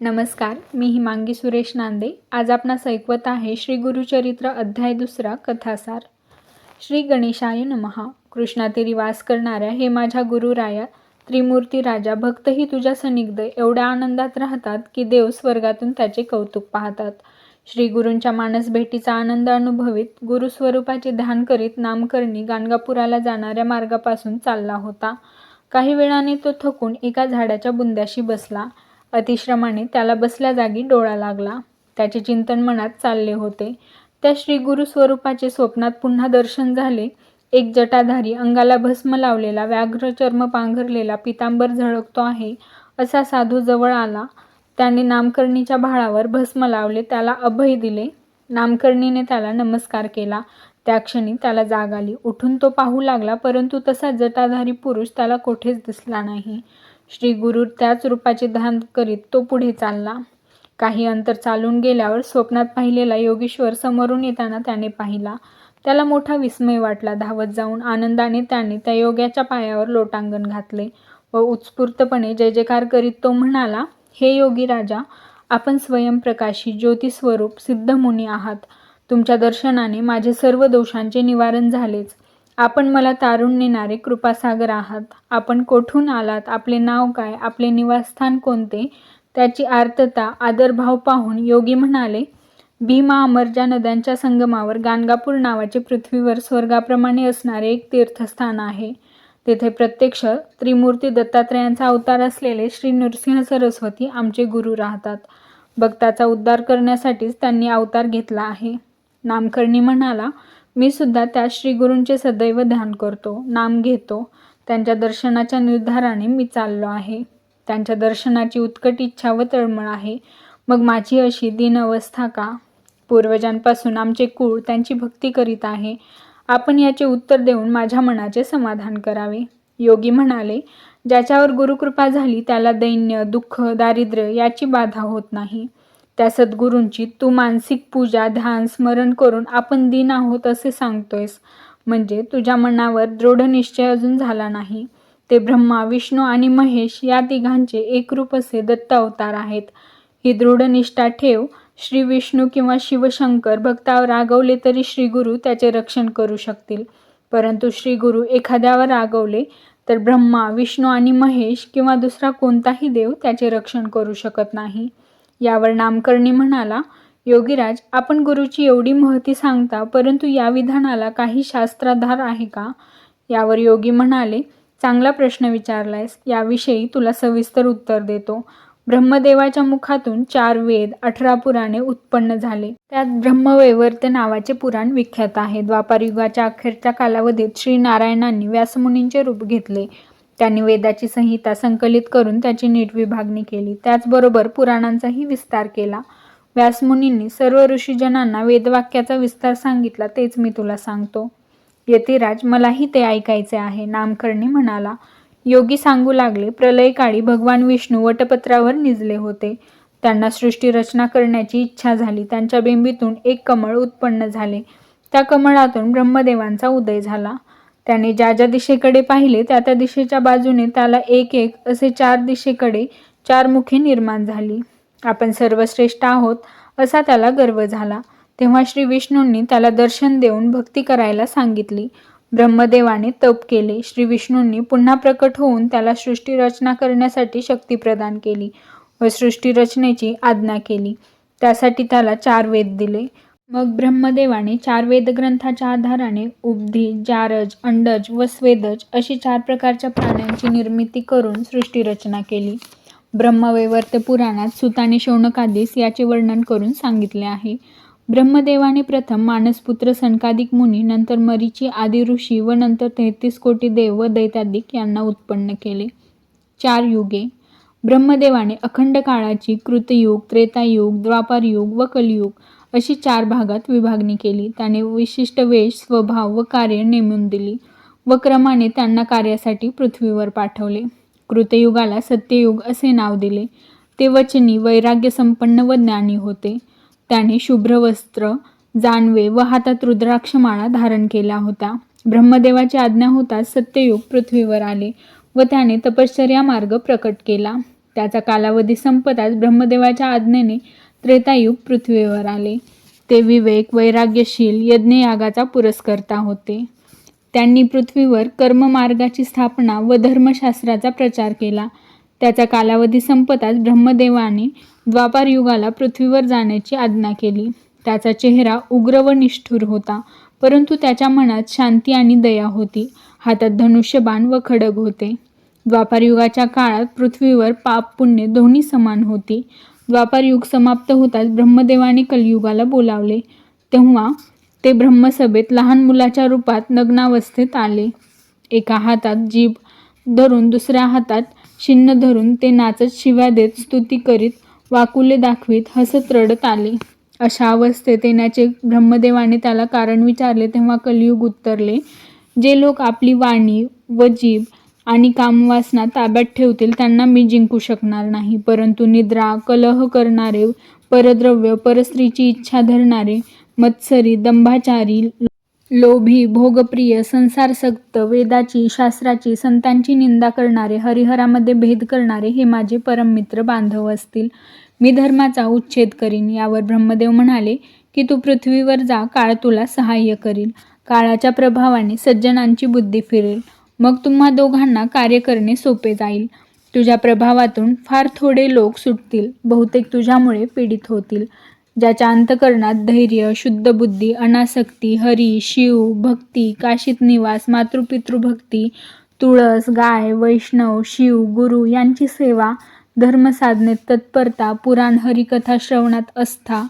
नमस्कार मी हिमांगी सुरेश नांदे. आज आपणास ऐकवत आहे श्री गुरुचरित्र अध्याय दुसरा कथासार. श्री गणेशाय नमहा. कृष्णातिरी वास करणाऱ्या हे माझ्या गुरुराया त्रिमूर्ती राजा भक्तही तुझ्या सनिग्ध एवढ्या आनंदात राहतात की देव स्वर्गातून त्याचे कौतुक पाहतात. श्री गुरूंच्या मानस भेटीचा आनंद अनुभवित गुरुस्वरूपाचे ध्यान करीत नामकर्णी गाणगापुराला जाणाऱ्या मार्गापासून चालला होता. काही वेळाने तो थकून एका झाडाच्या बुंद्याशी बसला. अतिश्रमाने त्याला बसल्या जागी डोळा लागला. त्याचे चिंतन मनात चालले होते. त्या श्रीगुरु स्वरूपाचे स्वप्नात पुन्हा दर्शन झाले. एक जटाधारी अंगाला भस्म लावलेला व्याघ्र चर्म पांघरलेला पितांबर झळकतो आहे असा साधू जवळ आला. त्याने नामकर्णीच्या भाळावर भस्म लावले त्याला अभय दिले. नामकर्णीने त्याला नमस्कार केला. त्या क्षणी त्याला जाग आली. उठून तो पाहू लागला परंतु तसा जटाधारी पुरुष त्याला कोठेच दिसला नाही. श्री गुरु त्याच रूपाचे ध्यान करीत तो पुढे चालला. काही अंतर चालून गेल्यावर स्वप्नात पाहिलेला योगेश्वर समोरून येताना त्याने पाहिला. त्याला मोठा विस्मय वाटला. धावत जाऊन आनंदाने त्याने त्या योग्याच्या पायावर लोटांगण घातले व उत्स्फूर्तपणे जय जयकार करीत तो म्हणाला हे योगी राजा आपण स्वयंप्रकाशी ज्योतिस्वरूप सिद्धमुनी आहात. तुमच्या दर्शनाने माझे सर्व दोषांचे निवारण झालेच. आपण मला तारून नेणारे कृपासागर आहात. आपण कोठून आलात? आपले नाव काय? आपले निवासस्थान कोणते? त्याची आर्तता आदरभाव पाहून योगी म्हणाले भीमा अमरजा नद्यांच्या संगमावर गाणगापूर नावाचे पृथ्वीवर स्वर्गाप्रमाणे असणारे एक तीर्थस्थान आहे. तेथे प्रत्यक्ष त्रिमूर्ती दत्तात्रयांचा अवतार असलेले श्री नृसिंह सरस्वती आमचे गुरु राहतात. भक्ताचा उद्धार करण्यासाठीच त्यांनी अवतार घेतला आहे. नामकर्णी म्हणाला मी सुद्धा त्या श्रीगुरूंचे सदैव ध्यान करतो नाम घेतो. त्यांच्या दर्शनाच्या निर्धाराने मी चाललो आहे. त्यांच्या दर्शनाची उत्कट इच्छा व तळमळ आहे. मग माझी अशी दीन अवस्था का? पूर्वजांपासून आमचे कुळ त्यांची भक्ती करीत आहे. आपण याचे उत्तर देऊन माझ्या मनाचे समाधान करावे. योगी म्हणाले ज्याच्यावर गुरुकृपा झाली त्याला दैन्य दुःख दारिद्र्य याची बाधा होत नाही. त्या सद्गुरूंची तू मानसिक पूजा ध्यान स्मरण करून आपण दिन आहोत असे सांगतोयस. म्हणजे तुझ्या मनावर दृढ निश्चय अजून झाला नाही. ते ब्रह्मा विष्णू आणि महेश या तिघांचे एकरूप असे दत्त अवतार आहेत. ही दृढ निष्ठा ठेव. श्री विष्णू किंवा शिवशंकर भक्तावर रागवले तरी श्री गुरु त्याचे रक्षण करू शकतील. परंतु श्री गुरु एखाद्यावर रागवले तर ब्रह्मा विष्णू आणि महेश किंवा दुसरा कोणताही देव त्याचे रक्षण करू शकत नाही. यावर नामकर्णी म्हणाला योगीराज आपण गुरुची एवढी महती सांगता परंतु या विधानाला काही शास्त्राधार आहे का? यावर योगी म्हणाले चांगला प्रश्न विचारलायस याविषयी तुला सविस्तर उत्तर देतो. ब्रह्मदेवाच्या मुखातून चार वेद अठरा पुराणे उत्पन्न झाले. त्यात ब्रह्मवैवर्त नावाचे पुराण विख्यात आहे. द्वापारयुगाच्या अखेरच्या कालावधीत श्री नारायणांनी व्यासमुनींचे रूप घेतले. त्यांनी वेदाची संहिता संकलित करून त्याची नीट विभागणी केली. त्याचबरोबर पुराणांचाही विस्तार केला. व्यासमुनींनी सर्व ऋषीजनांना वेदवाक्याचा विस्तार सांगितला तेच मी तुला सांगतो. यतिराज मलाही ते ऐकायचे आहे नामकर्णी म्हणाला. योगी सांगू लागले प्रलयकाळी भगवान विष्णू वटपत्रावर निजले होते. त्यांना सृष्टी रचना करण्याची इच्छा झाली. त्यांच्या बिंबीतून एक कमळ उत्पन्न झाले. त्या कमळातून ब्रह्मदेवांचा उदय झाला. त्याने ज्या ज्या दिशेकडे पाहिले त्या त्या दिशेच्या बाजूने त्याला एक एक असे चार दिशेकडे चार मुखे निर्माण झाली. आपण सर्वश्रेष्ठ आहोत असा त्याला गर्व झाला. तेव्हा श्री विष्णूंनी त्याला दर्शन देऊन भक्ती करायला सांगितली. ब्रह्मदेवाने तप केले. श्री विष्णूंनी पुन्हा प्रकट होऊन त्याला सृष्टी रचना करण्यासाठी शक्ती प्रदान केली व सृष्टी रचनेची आज्ञा केली. त्यासाठी त्याला चार वेद दिले. मग ब्रह्मदेवाने चार वेदग्रंथाच्या आधाराने उब्धी जारज अंडज व स्वेदज अशी चार प्रकारच्या प्राण्यांची निर्मिती करून सृष्टी रचना केली. ब्रह्मवैवर्त पुराणात सुताने शौनकादिस याचे वर्णन करून सांगितले आहे. ब्रह्मदेवाने प्रथम मानसपुत्र सनकादिक मुनी नंतर मरीची आदी ऋषी व नंतर तेहतीस कोटी देव व दैत्यादिक यांना उत्पन्न केले. चार युगे. ब्रह्मदेवाने अखंड काळाची कृतयुग त्रेतायुग द्वापारयुग व कलियुग अशी चार भागात विभागणी केली. त्याने विशिष्ट वेश स्वभाव व कार्य नेमून दिली व क्रमाने त्यांना कार्यासाठी पृथ्वीवर पाठवले. कृतयुगाला सत्ययुग असे नाव दिले. ते वचनी वैराग्य संपन्न व ज्ञानी होते. त्याने शुभ्र वस्त्र जानवे व हातात रुद्राक्षमाळा धारण केला होता. ब्रह्मदेवाची आज्ञा होताच सत्ययुग पृथ्वीवर आले व त्याने तपश्चर्या मार्ग प्रकट केला. त्याचा कालावधी संपताच ब्रह्मदेवाच्या आज्ञेने त्रेतायुग पृथ्वीवर आले. ते विवेक वैराग्यशील यज्ञयागाचा पुरस्कर्ता होते. त्यांनी पृथ्वीवर कर्ममार्गाची स्थापना व धर्मशास्त्राचा प्रचार केला. त्याचा कालावधी संपताच ब्रह्मदेवाने द्वापार युगाला पृथ्वीवर जाण्याची आज्ञा केली. त्याचा चेहरा उग्र व निष्ठुर होता परंतु त्याच्या मनात शांती आणि दया होती. हातात धनुष्यबाण व खडग होते. द्वापार युगाच्या काळात पृथ्वीवर पाप पुण्य दोन्ही समान होती. द्वापार युग समाप्त होताच ब्रह्मदेवाने कलियुगाला बोलावले. तेव्हा ते ब्रह्मसभेत लहान मुलाच्या रूपात नग्नावस्थेत आले. एका हातात जीभ धरून दुसऱ्या हातात शिन्न धरून ते नाचत शिव्या देत स्तुती करीत वाकुले दाखवीत हसत रडत आले. अशा अवस्थेत येण्याचे ब्रह्मदेवाने त्याला कारण विचारले तेव्हा कलियुग उत्तरले जे लोक आपली वाणी व जीभ आणि कामवासना ताब्यात ठेवतील त्यांना मी जिंकू शकणार नाही. परंतु निद्रा कलह करणारे परद्रव्य परस्त्रीची इच्छा धरणारे मत्सरी दंभाचारी लोभी भोगप्रिय संसारसक्त वेदाची शास्त्राची संतांची निंदा करणारे हरिहरामध्ये भेद करणारे हे माझे परममित्र बांधव असतील. मी धर्माचा उच्छेद करीन. यावर ब्रह्मदेव म्हणाले की तू पृथ्वीवर जा काळ तुला सहाय्य करील. काळाच्या प्रभावाने सज्जनांची बुद्धी फिरेल. मग तुम्हा दोघांना कार्य करणे सोपे जाईल. तुझ्या प्रभावातून फार थोडे लोक सुटतील बहुतेक तुझ्यामुळे पीडित होतील. ज्याच्या अंतकरणात धैर्य शुद्ध बुद्धी अनासक्ती हरी शिव भक्ती काशीत निवास मातृपितृभक्ती तुळस गाय वैष्णव शिव गुरु यांची सेवा धर्मसाधनेत तत्परता पुराण हरिकथा श्रवणात आस्था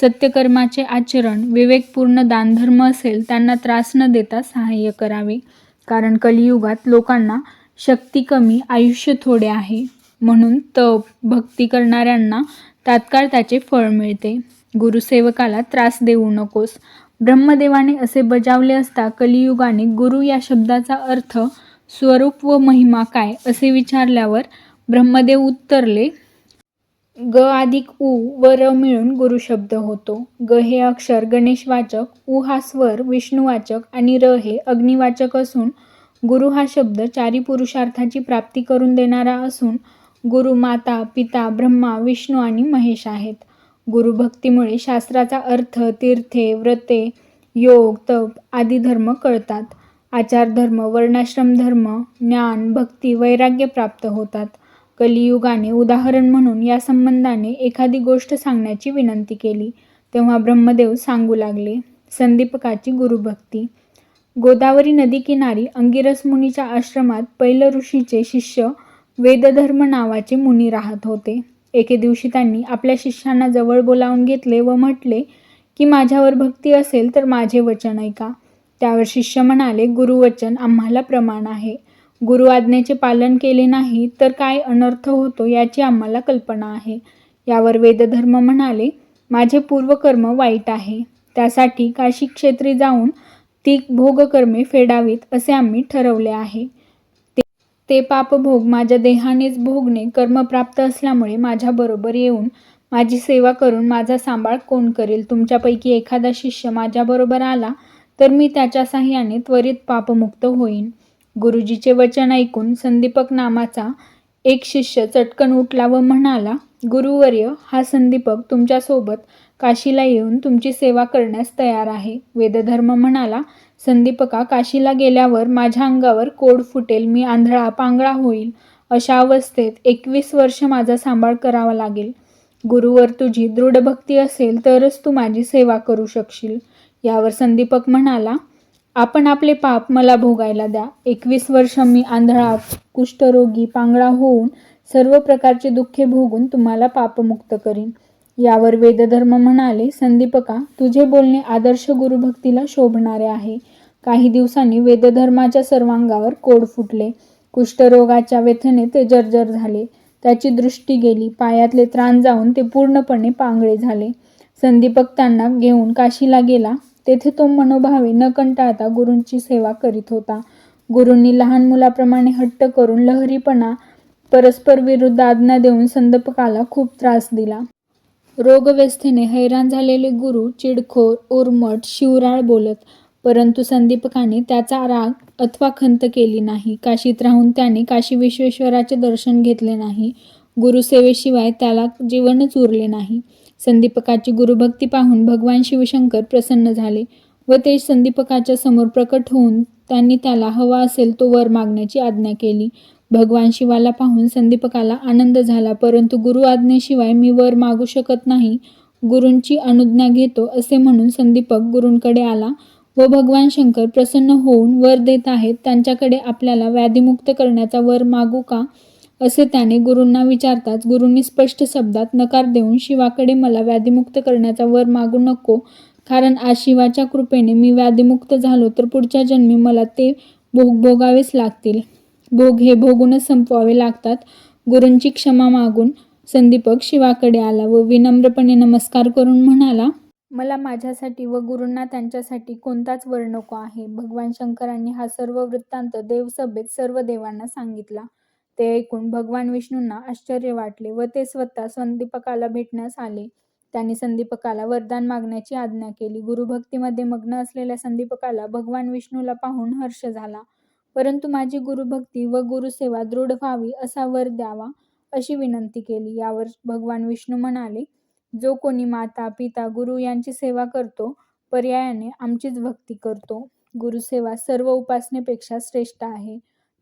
सत्यकर्माचे आचरण विवेकपूर्ण दानधर्म असेल त्यांना त्रास न देता सहाय्य करावे. कारण कलियुगात लोकांना शक्ती कमी आयुष्य थोडे आहे. म्हणून तप भक्ती करणाऱ्यांना तात्काळ त्याचे फळ मिळते. गुरुसेवकाला त्रास देऊ नकोस. ब्रह्मदेवाने असे बजावले असता कलियुगाने गुरु या शब्दाचा अर्थ स्वरूप व महिमा काय असे विचारल्यावर ब्रह्मदेव उत्तरले ग अधिक उ व र मिळून गुरुशब्द होतो. ग हे अक्षर गणेशवाचक उ हा स्वर विष्णुवाचक आणि र हे अग्निवाचक असून गुरु हा शब्द चारी पुरुषार्थाची प्राप्ती करून देणारा असून गुरु माता पिता ब्रह्मा विष्णू आणि महेश आहेत. गुरुभक्तीमुळे शास्त्राचा अर्थ तीर्थे व्रते योग तप आदी धर्म कळतात. आचारधर्म वर्णाश्रम धर्म ज्ञान भक्ती वैराग्य प्राप्त होतात. कलियुगाने उदाहरण म्हणून या संबंधाने एखादी गोष्ट सांगण्याची विनंती केली. तेव्हा ब्रह्मदेव सांगू लागले संदीपकाची गुरुभक्ती. गोदावरी नदीकिनारी अंगिरस मुनीच्या आश्रमात पैल ऋषीचे शिष्य वेदधर्म नावाचे मुनी राहत होते. एके दिवशी त्यांनी आपल्या शिष्यांना जवळ बोलावून घेतले व म्हटले की माझ्यावर भक्ती असेल तर माझे वचन ऐका. त्यावर शिष्य म्हणाले गुरुवचन आम्हाला प्रमाण आहे. गुरु आज्ञेचे पालन केले नाही तर काय अनर्थ होतो याची आम्हाला कल्पना आहे. यावर वेदधर्म म्हणाले माझे पूर्वकर्म वाईट आहे. त्यासाठी काशी क्षेत्री जाऊन ती भोगकर्मे फेडावीत असे आम्ही ठरवले आहे. ते- ते पापभोग माझ्या देहानेच भोगणे कर्मप्राप्त असल्यामुळे माझ्याबरोबर येऊन माझी सेवा करून माझा सांभाळ कोण करेल? तुमच्यापैकी एखादा शिष्य माझ्याबरोबर आला तर मी त्याच्या साह्याने त्वरित पापमुक्त होईन. गुरुजीचे वचन ऐकून संदीपक नामाचा एक शिष्य चटकन उठला व म्हणाला गुरुवर्य हा संदीपक तुमच्यासोबत काशीला येऊन तुमची सेवा करण्यास तयार आहे. वेदधर्म म्हणाला संदीपका काशीला गेल्यावर माझ्या अंगावर कोड फुटेल मी आंधळा पांगळा होईल. अशा अवस्थेत एकवीस वर्ष माझा सांभाळ करावा लागेल. गुरुवर तुझी दृढ भक्ती असेल तरच तू माझी सेवा करू शकशील. यावर संदीपक म्हणाला आपण आपले पाप मला भोगायला द्या. एकवीस वर्ष मी आंधळा कुष्ठरोगी पांगळा होऊन सर्व प्रकारचे दुःखे भोगून तुम्हाला पापमुक्त करीन. यावर वेदधर्म म्हणाले संदीपका तुझे बोलणे आदर्श गुरुभक्तीला शोभणारे आहे. काही दिवसांनी वेदधर्माच्या सर्वांगावर कोड फुटले. कुष्ठरोगाच्या व्यथेने ते जर्जर झाले. त्याची दृष्टी गेली. पायातले त्राण जाऊन ते पूर्णपणे पांगळे झाले. संदीपक त्यांना घेऊन काशीला गेला. तेथे तो मनोभावे न कंटाळता गुरूंची सेवा करीत होता. गुरूंनी लहान मुलाप्रमाणे हट्ट करून लहरीपणा परस्पर विरुद्ध आज्ञा देऊन संदीपकाला खूप त्रास दिला. रोगव्यस्थेने हैराण झालेले गुरु चिडखोर उर्मट शिवराळ बोलत परंतु संदीपकाने त्याचा राग अथवा खंत केली नाही. काशीत राहून त्याने काशी विश्वेश्वराचे दर्शन घेतले नाही. गुरुसेवेशिवाय त्याला जीवनच उरले नाही. संदीपकाची गुरुभक्ती पाहून भगवान शिवशंकर प्रसन्न झाले व ते संदीपकाच्या समोर प्रकट होऊन त्यांनी त्याला हवा असेल तो वर मागण्याची आज्ञा केली. भगवान शिवाला पाहून संदीपकाला आनंद झाला परंतु गुरु आज्ञेशिवाय मी वर मागू शकत नाही. गुरूंची अनुज्ञा घेतो असे म्हणून संदीपक गुरूंकडे आला व भगवान शंकर प्रसन्न होऊन वर देत आहेत. त्यांच्याकडे आपल्याला व्याधीमुक्त करण्याचा वर मागू का? असे त्याने गुरूंना विचारताच गुरूंनी स्पष्ट शब्दात नकार देऊन शिवाकडे मला व्याधीमुक्त करण्याचा वर मागू नको कारण आज शिवाच्या कृपेने मी व्याधीमुक्त झालो तर पुढच्या जन्मी मला ते भोग भोगावेच लागतील. भोग हे भोगूनच संपवावे लागतात. गुरूंची क्षमा मागून संदीपक शिवाकडे आला व विनम्रपणे नमस्कार करून म्हणाला मला माझ्यासाठी व गुरूंना त्यांच्यासाठी कोणताच वर नको आहे. भगवान शंकरांनी हा सर्व वृत्तांत देवसभेत सर्व देवांना सांगितला. ते ऐकून भगवान विष्णूंना आश्चर्य वाटले व ते स्वतः संदीपकाला भेटण्यास आले. त्यांनी संदीपकाला वरदान मागण्याची आज्ञा केली. गुरुभक्तीमध्ये मग्न असलेल्या संदीपकाला भगवान विष्णूला पाहून हर्ष झाला. परंतु माझी गुरुभक्ती व गुरुसेवा दृढ व्हावी असा वर द्यावा अशी विनंती केली. यावर भगवान विष्णू म्हणाले जो कोणी माता पिता गुरु यांची सेवा करतो पर्यायाने आमचीच भक्ती करतो. गुरुसेवा सर्व उपासनेपेक्षा श्रेष्ठ आहे.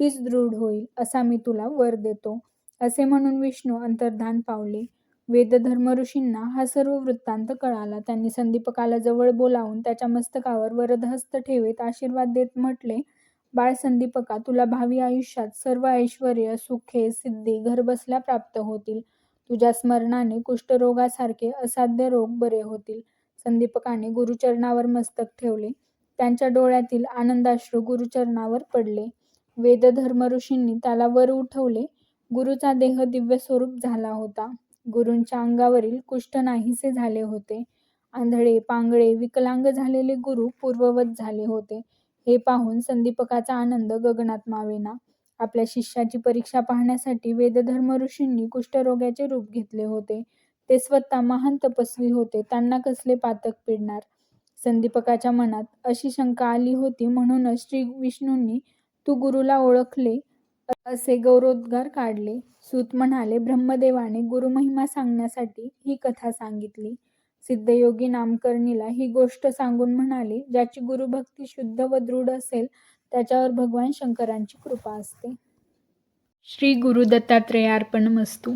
तीच दृढ होईल असा मी तुला वर देतो. असे म्हणून विष्णू अंतर्धान पावले. वेदधर्म ऋषींना हा सर्व वृत्तांत कळाला. त्यांनी संदीपकाला जवळ बोलावून त्याच्या मस्तकावर वरदहस्त ठेवीत आशीर्वाद देत म्हटले बाळ संदीपका तुला भावी आयुष्यात सर्व ऐश्वर सुखे सिद्धी घरबसल्या प्राप्त होतील. तुझ्या स्मरणाने कुष्ठरोगासारखे असाध्य रोग बरे होतील. संदीपकाने गुरुचरणावर मस्तक ठेवले. त्यांच्या डोळ्यातील आनंदाश्रू गुरुचरणावर पडले. वेदधर्म ऋषींनी त्याला वर उठवले. गुरुचा देह दिव्य स्वरूप झाला होता. गुरूंच्या अंगावरील कुष्ठ नाहीसे झाले होते. आंधळे पांगळे विकलांग झालेले गुरु पूर्ववत झाले होते. हे पाहून संदीपकाचा आनंद गगनात मावेना. आपल्या शिष्याची परीक्षा पाहण्यासाठी वेदधर्म ऋषींनी कुष्ठरोग्याचे रूप घेतले होते. ते स्वतः महान तपस्वी होते. त्यांना कसले पातक पिडणार? संदीपकाच्या मनात अशी शंका आली होती म्हणूनच श्री विष्णूंनी तू गुरुला ओळखले असे गौरवोद्गार काढले. सूत म्हणाले ब्रह्मदेवाने गुरुमहिमा सांगण्यासाठी ही कथा सांगितली. सिद्धयोगी नामकर्णीला ही गोष्ट सांगून म्हणाले ज्याची गुरुभक्ती शुद्ध व दृढ असेल त्याच्यावर भगवान शंकरांची कृपा असते. श्री गुरु दत्तात्रेयार्पण मस्तू.